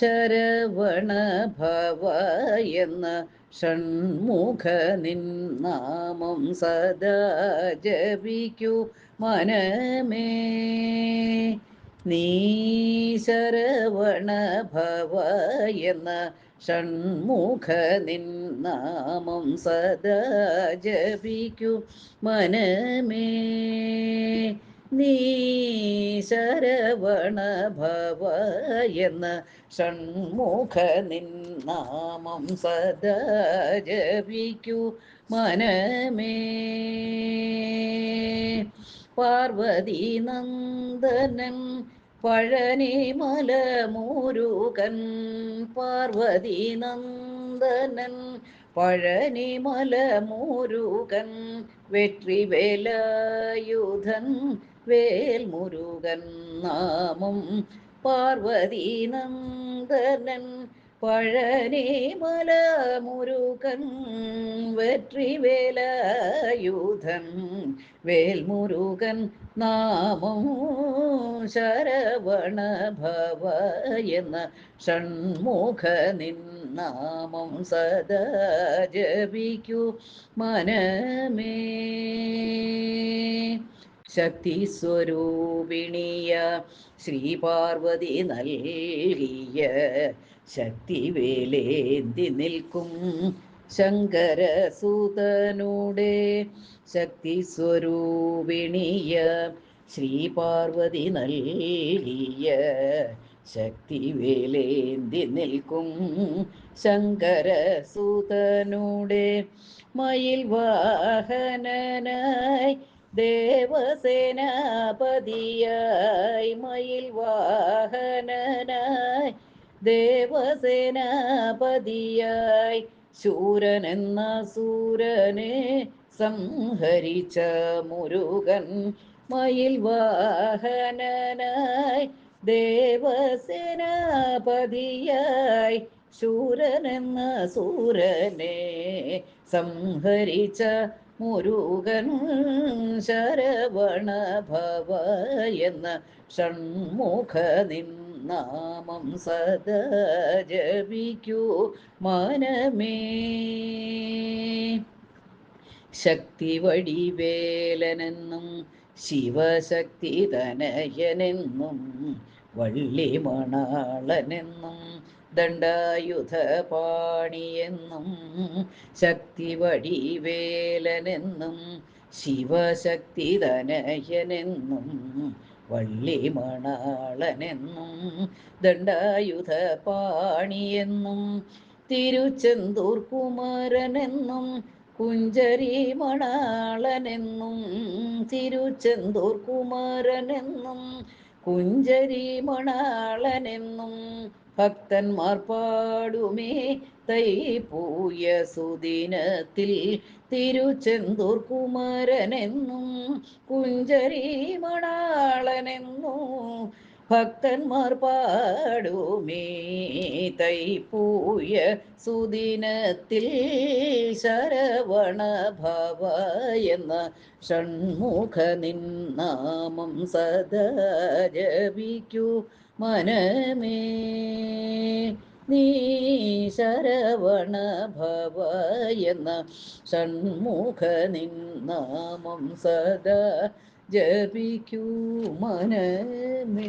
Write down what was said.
ശരവണ ഭവ എന്ന ഷൺമുഖ നിന്നാമം സദാ ജപിക്കൂ. മനമേ നീ ശരവണ ഭവ എന്ന ഷൺമുഖ നിന്നാമം സദാ ജപിക്കൂ. മനമേ നീ ശരവണ ഭവ എന്ന ഷൺമുഖ നിന്നാമം സദാ ജപിക്കൂ മനമേ. പാർവതി നന്ദനൻ പഴനി മലമുരുകൻ പാർവതി നന്ദനൻ പഴനി മുരുകൻ വെற்றி വേലായുധൻ വേൽ മുരുകൻ നാമം പാർവതി നന്ദനൻ പഴനിമല മുരുകൻ വെற்றி വേലായുധൻ വേൽ മുരുകൻ നാമം ശരവണ ഭവ എന്ന ഷൺമുഖ നിന്നാമം സദാ ജപിക്കൂ മനമേ. ശക്തി സ്വരൂപിണിയ ശ്രീ പാർവതി നൽകിയ ശക്തി വേലേന്തി നിൽക്കും ശങ്കരസുതനുടെ ശക്തി സ്വരൂപിണിയ ശ്രീ പാർവതി നൽകിയ ശക്തി വേലേന്തി നിൽക്കും ശങ്കരസുതനുടെ മയിൽ വാഹനനായി ദേവസേനാപതിയായി മയിൽ വാഹനനായി. ദേവസേനാപതിയായി ശൂരൻ എന്ന സൂരനെ സംഹരിച്ച മുരുകൻ മയിൽ വാഹനനായി. ദേവസേനാപതിയായി ശൂരൻ എന്ന സൂരനെ സംഹരിച്ച മുരുകൻ ശരവണ ഭവ എന്ന ഷൺമുഖ നിന്നാമം സദാ ജപിക്കൂ മനമേ. ശക്തി വടിവേലനെന്നും ശിവശക്തി തനയനെന്നും വള്ളിമണാളനെന്നും ദണ്ഡായുധ ശക്തിവടിവേലനെന്നും ശക്തി വടിവേലനെന്നും ശിവശക്തി തനയനെന്നും വള്ളിമണാളനെന്നും ദണ്ഡായുധ പാണിയെന്നും തിരുച്ചെന്തൂർ കുമാരനെന്നും കുഞ്ചരി മണാളനെന്നും തിരുച്ചെന്തൂർ കുമാരനെന്നും കുഞ്ചരി മണാളനെന്നും ഭക്തന്മാർ പാടുമേ പൂയ സുദിനത്തിൽ തിരുച്ചെന്തൂർ കുമാരനെന്നും കുഞ്ചരി മണാളനെന്നും ഭക്തന്മാർ പാടുമേ. തൈപ്പൂയ സുദിനത്തിൽ ശരവണ ഭവ എന്ന ഷൺമുഖ നിന്നാമം സദാ ജപിക്കൂ മനമേ. നീ ശരവണ ഭവ എന്ന ഷൺമുഖ നിന്നാമം സദാ ജപിക്കൂ മനമേ.